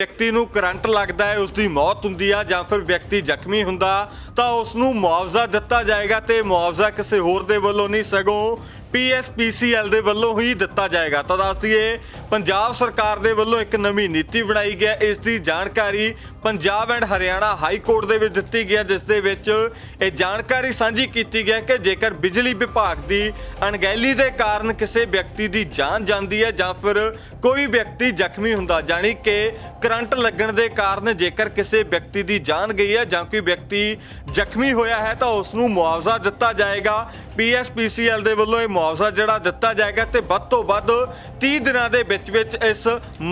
ਵਿਅਕਤੀ ਨੂੰ ਕਰੰਟ ਲੱਗਦਾ ਹੈ ਉਸ ਦੀ ਮੌਤ ਹੁੰਦੀ ਆ ਜਾਂ ਫਿਰ ਵਿਅਕਤੀ ਜ਼ਖਮੀ ਹੁੰਦਾ, ਤਾਂ ਉਸ ਨੂੰ ਮੁਆਵਜ਼ਾ ਦਿੱਤਾ ਜਾਏਗਾ ਤੇ ਮੁਆਵਜ਼ਾ ਕਿਸੇ ਹੋਰ ਦੇ ਵੱਲੋਂ ਨਹੀਂ, ਸਗੋਂ ਪੀਐਸਪੀਸੀਐਲ ਦੇ ਵੱਲੋਂ ਹੀ ਦਿੱਤਾ ਜਾਏਗਾ। ਤਾਂ ਦੱਸ ਦਈਏ ਪੰਜਾਬ ਸਰਕਾਰ ਦੇ ਵੱਲੋਂ ਇੱਕ ਨਵੀਂ ਨੀਤੀ ਬਣਾਈ ਗਿਆ ਇਸ ਦੀ ਜਾਣਕਾਰੀ Punjab and Haryana high court ਦੇ ਵਿੱਚ ਦਿੱਤੀ ਗਿਆ ਜਿਸ ਦੇ ਵਿੱਚ ਇਹ ਜਾਣਕਾਰੀ ਸਾਂਝੀ ਕੀਤੀ ਗਿਆ ਕਿ ਜੇਕਰ ਬਿਜਲੀ ਵਿਭਾਗ ਦੀ ਅਣਗਹਿਲੀ ਦੇ ਕਾਰਨ ਕਿਸੇ ਵਿਅਕਤੀ ਦੀ ਜਾਨ ਜਾਂਦੀ ਹੈ ਜਾਂ ਫਿਰ ਕੋਈ ਵਿਅਕਤੀ ਜ਼ਖਮੀ ਹੁੰਦਾ, ਜਾਣੀ ਕਿ ਕਰੰਟ ਲੱਗਣ ਦੇ ਕਾਰਨ ਜੇਕਰ ਕਿਸੇ ਵਿਅਕਤੀ ਦੀ ਜਾਨ ਗਈ ਹੈ ਜਾਂ ਕੋਈ ਵਿਅਕਤੀ ਜ਼ਖਮੀ ਹੋਇਆ ਹੈ, ਤਾਂ ਉਸ ਨੂੰ ਮੁਆਵਜ਼ਾ ਦਿੱਤਾ ਜਾਏਗਾ। ਪੀਐਸਪੀਸੀਐਲ ਦੇ ਵੱਲੋਂ ਇਹ ਮੁਆਵਜ਼ਾ ਜਿਹੜਾ ਦਿੱਤਾ ਜਾਏਗਾ ਤੇ ਵੱਧ ਤੋਂ ਵੱਧ 30 ਦਿਨਾਂ ਦੇ ਵਿੱਚ ਵਿੱਚ ਇਸ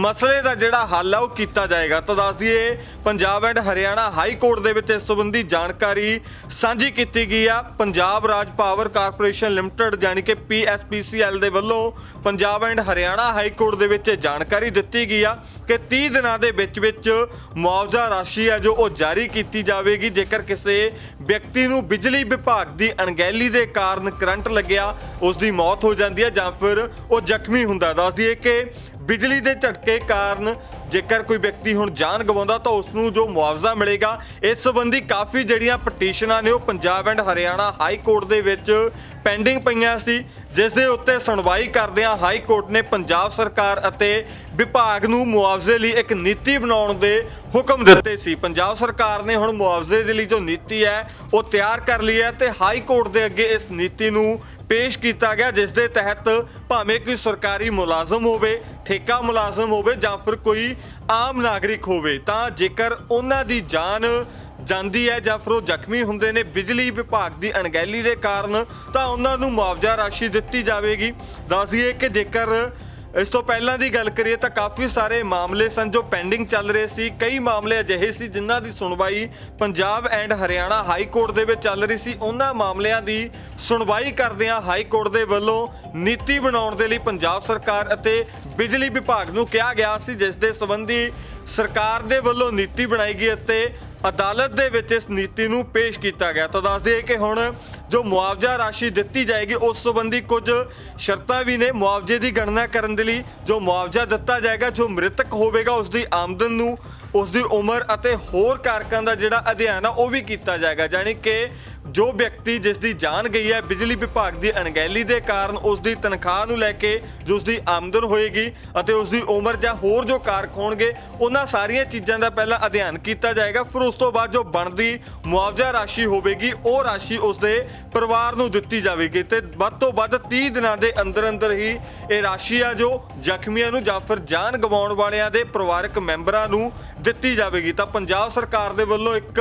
ਮਸਲੇ ਦਾ ਜਿਹੜਾ ਹੱਲ ਆ ਉਹ ਕੀਤਾ ਜਾਏਗਾ। ਤਾਂ ਦੱਸ ਦਈਏ, Punjab and Haryana high court ਦੇ ਵਿੱਚ ਇਸ ਸੰਬੰਧੀ ਜਾਣਕਾਰੀ ਸਾਂਝੀ ਕੀਤੀ ਗਈ ਆ। ਪੰਜਾਬ ਰਾਜ ਪਾਵਰ ਕਾਰਪੋਰੇਸ਼ਨ ਲਿਮਟਿਡ ਯਾਨੀ ਕਿ ਪੀਐਸਪੀਸੀਐਲ ਦੇ ਵੱਲੋਂ Punjab and Haryana high court ਦੇ ਵਿੱਚ ਇਹ ਜਾਣਕਾਰੀ ਦਿੱਤੀ ਗਈ ਆ ਕਿ 30 ਦਿਨਾਂ ਦੇ ਵਿੱਚ ਵਿੱਚ ਮੁਆਵਜ਼ਾ ਰਾਸ਼ੀ ਆ ਜੋ ਉਹ ਜਾਰੀ ਕੀਤੀ ਜਾਵੇਗੀ। ਜੇਕਰ ਕਿਸੇ ਵਿਅਕਤੀ ਨੂੰ ਬਿਜਲੀ ਵਿਭਾਗ ਦੀ ਅਣਗਹਿਲੀ ਦੇ ਕਾਰਨ ਕਰੰਟ ਲੱਗਿਆ, ਉਸ ਦੀ ਮੌਤ ਹੋ ਜਾਂਦੀ ਹੈ ਜਾਂ ਫਿਰ ਉਹ ਜ਼ਖਮੀ ਹੁੰਦਾ ਦੱਸ ਦਈਏ ਕਿ ਬਿਜਲੀ ਦੇ ਝਟਕੇ ਕਾਰਨ ਜੇਕਰ ਕੋਈ ਵਿਅਕਤੀ ਹੁਣ ਜਾਨ ਗਵਾਉਂਦਾ ਤਾਂ ਉਸ ਨੂੰ ਜੋ ਮੁਆਵਜ਼ਾ ਮਿਲੇਗਾ, ਇਸ ਸੰਬੰਧੀ ਕਾਫੀ ਜਿਹੜੀਆਂ ਪਟੀਸ਼ਨਾਂ ਨੇ ਉਹ Punjab and Haryana high court ਦੇ ਵਿੱਚ ਪੈਂਡਿੰਗ ਪਈਆਂ ਸੀ, ਜਿਸ ਦੇ ਉੱਤੇ ਸੁਣਵਾਈ ਕਰਦਿਆਂ ਹਾਈ ਕੋਰਟ ਨੇ ਪੰਜਾਬ ਸਰਕਾਰ ਅਤੇ ਵਿਭਾਗ ਨੂੰ ਮੁਆਵਜ਼ੇ ਲਈ ਇੱਕ ਨੀਤੀ ਬਣਾਉਣ ਦੇ ਹੁਕਮ ਦਿੱਤੇ ਸੀ। ਪੰਜਾਬ ਸਰਕਾਰ ਨੇ ਹੁਣ ਮੁਆਵਜ਼ੇ ਦੇ ਲਈ ਜੋ ਨੀਤੀ ਹੈ, ਉਹ ਤਿਆਰ ਕਰ ਲਈ ਹੈ ਤੇ ਹਾਈ ਕੋਰਟ ਦੇ ਅੱਗੇ ਇਸ ਨੀਤੀ ਨੂੰ ਪੇਸ਼ ਕੀਤਾ ਗਿਆ, ਜਿਸ ਦੇ ਤਹਿਤ ਭਾਵੇਂ ਕੋਈ ਸਰਕਾਰੀ ਮੁਲਾਜ਼ਮ ਹੋਵੇ ਠੇਕਾ ਮੁਲਾਜ਼ਮ ਹੋਵੇ ਜਾਂ ਫਿਰ ਕੋਈ ਆਮ ਨਾਗਰਿਕ ਹੋਵੇ, ਤਾਂ ਜੇਕਰ ਉਹਨਾਂ ਦੀ ਜਾਨ ਜਾਂਦੀ ਹੈ ਜਾਂ ਫਿਰ ਉਹ ਜ਼ਖਮੀ ਹੁੰਦੇ ਨੇ ਬਿਜਲੀ ਵਿਭਾਗ ਦੀ ਅਣਗਹਿਲੀ ਦੇ ਕਾਰਨ, ਤਾਂ ਉਹਨਾਂ ਨੂੰ ਮੁਆਵਜ਼ਾ ਰਾਸ਼ੀ ਦਿੱਤੀ ਜਾਵੇਗੀ। ਦੱਸ ਦਈਏ ਕਿ ਜੇਕਰ ਇਸ ਤੋਂ ਪਹਿਲਾਂ ਦੀ ਗੱਲ ਕਰੀਏ ਤਾਂ ਕਾਫੀ ਸਾਰੇ ਮਾਮਲੇ ਸਨ ਜੋ ਪੈਂਡਿੰਗ ਚੱਲ ਰਹੇ ਸੀ। ਕਈ ਮਾਮਲੇ ਅਜਿਹੇ ਸੀ ਜਿਨ੍ਹਾਂ ਦੀ ਸੁਣਵਾਈ Punjab and Haryana high court ਦੇ ਵਿੱਚ ਚੱਲ ਰਹੀ ਸੀ। ਉਹਨਾਂ ਮਾਮਲਿਆਂ ਦੀ ਸੁਣਵਾਈ ਕਰਦਿਆਂ ਹਾਈ ਕੋਰਟ ਦੇ ਵੱਲੋਂ ਨੀਤੀ ਬਣਾਉਣ ਦੇ ਲਈ ਪੰਜਾਬ ਸਰਕਾਰ ਅਤੇ ਬਿਜਲੀ ਵਿਭਾਗ ਨੂੰ ਕਿਹਾ ਗਿਆ ਸੀ, ਜਿਸ ਦੇ ਸੰਬੰਧੀ ਸਰਕਾਰ ਦੇ ਵੱਲੋਂ ਨੀਤੀ ਬਣਾਈ ਗਈ ਅਤੇ ਅਦਾਲਤ ਦੇ ਵਿੱਚ ਇਸ ਨੀਤੀ ਨੂੰ ਪੇਸ਼ ਕੀਤਾ ਗਿਆ। ਤਾਂ ਦੱਸ ਦਈਏ ਕਿ ਹੁਣ ਜੋ ਮੁਆਵਜ਼ਾ ਰਾਸ਼ੀ ਦਿੱਤੀ ਜਾਏਗੀ, ਉਸ ਸੰਬੰਧੀ ਕੁਝ ਸ਼ਰਤਾਂ ਵੀ ਨੇ ਮੁਆਵਜ਼ੇ ਦੀ ਗਣਨਾ ਕਰਨ ਦੇ ਲਈ। ਜੋ ਮੁਆਵਜ਼ਾ ਦਿੱਤਾ ਜਾਏਗਾ, ਜੋ ਮ੍ਰਿਤਕ ਹੋਵੇਗਾ, ਉਸ ਦੀ ਆਮਦਨ ਨੂੰ ਉਸ ਦੀ ਉਮਰ ਅਤੇ ਹੋਰ ਕਾਰਕਾਂ ਦਾ ਜਿਹੜਾ ਅਧਿਐਨ ਆ, ਉਹ ਵੀ ਕੀਤਾ ਜਾਏਗਾ। ਯਾਨੀ ਕਿ ਜੋ ਵਿਅਕਤੀ ਜਿਸ ਦੀ ਜਾਨ ਗਈ ਹੈ, ਬਿਜਲੀ ਵਿਭਾਗ ਦੀ ਅਣਗਹਿਲੀ ਦੇ ਕਾਰਨ ਉਸ ਦੀ ਤਨਖਾਹ ਨੂੰ ਲੈ ਕੇ ਜੋ ਉਸ ਦੀ ਆਮਦਨ ਹੋਏਗੀ ਅਤੇ ਉਸ ਦੀ ਉਮਰ ਜਾਂ ਹੋਰ ਜੋ ਕਾਰਕ ਹੋਣਗੇ, ਉਹਨਾਂ ਸਾਰੀਆਂ ਚੀਜ਼ਾਂ ਦਾ ਪਹਿਲਾਂ ਅਧਿਐਨ ਕੀਤਾ ਜਾਏਗਾ। ਫਿਰ ਉਸ ਤੋਂ ਬਾਅਦ ਜੋ ਬਣਦੀ ਮੁਆਵਜ਼ਾ ਰਾਸ਼ੀ ਹੋਵੇਗੀ, ਉਹ ਰਾਸ਼ੀ ਉਸ ਦੇ ਪਰਿਵਾਰ ਨੂੰ ਦਿੱਤੀ ਜਾਵੇਗੀ ਤੇ ਵੱਧ ਤੋਂ ਵੱਧ 30 ਦਿਨਾਂ ਦੇ ਅੰਦਰ ਅੰਦਰ ਹੀ ਇਹ ਰਾਸ਼ੀ ਆ ਜੋ ਜ਼ਖਮੀਆਂ ਨੂੰ ਜਾਂ ਫਿਰ ਜਾਨ ਗਵਾਉਣ ਵਾਲਿਆਂ ਦੇ ਪਰਿਵਾਰਕ ਮੈਂਬਰਾਂ ਨੂੰ ਦਿੱਤੀ ਜਾਵੇਗੀ। ਤਾਂ ਪੰਜਾਬ ਸਰਕਾਰ ਦੇ ਵੱਲੋਂ ਇੱਕ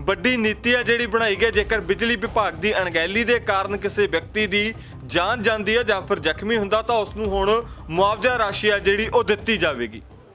ਵੱਡੀ ਨੀਤੀ ਹੈ ਜਿਹੜੀ ਬਣਾਈ ਗਈ ਜੇਕਰ ਬਿਜਲੀ ਵਿਭਾਗ ਦੀ ਅਣਗਹਿਲੀ ਦੇ ਕਾਰਨ ਕਿਸੇ ਵਿਅਕਤੀ ਦੀ ਜਾਨ ਜਾਂਦੀ ਹੈ ਜਾਂ ਫਿਰ ਜ਼ਖਮੀ ਹੁੰਦਾ, ਤਾਂ ਉਸ ਨੂੰ ਹੁਣ ਮੁਆਵਜ਼ਾ ਰਾਸ਼ੀ ਆ ਜਿਹੜੀ ਉਹ ਦਿੱਤੀ ਜਾਵੇਗੀ।